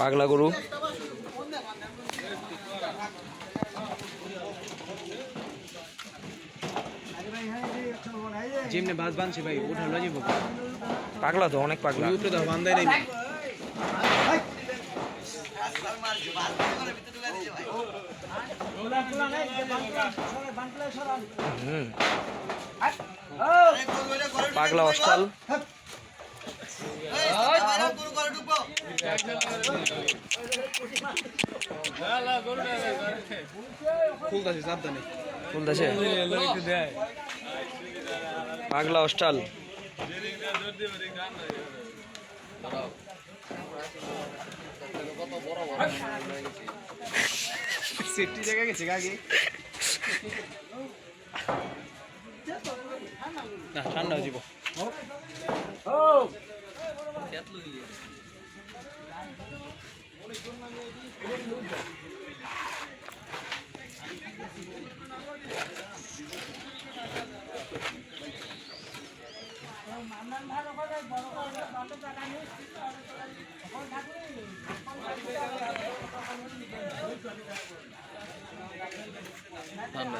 পাগলা গরু। জিমনে বাস বানছি ভাই উঠা লয়ে যাব পাগলা তো অনেক পাগলা। উপরে দাও বান্দাই নেই। পাগলা অস্টাল খুলতেছে পাগলা অস্টাল। সেফটি জায়গা গেছে আগে না ঠান্ডা হয়ে ঠান্ডা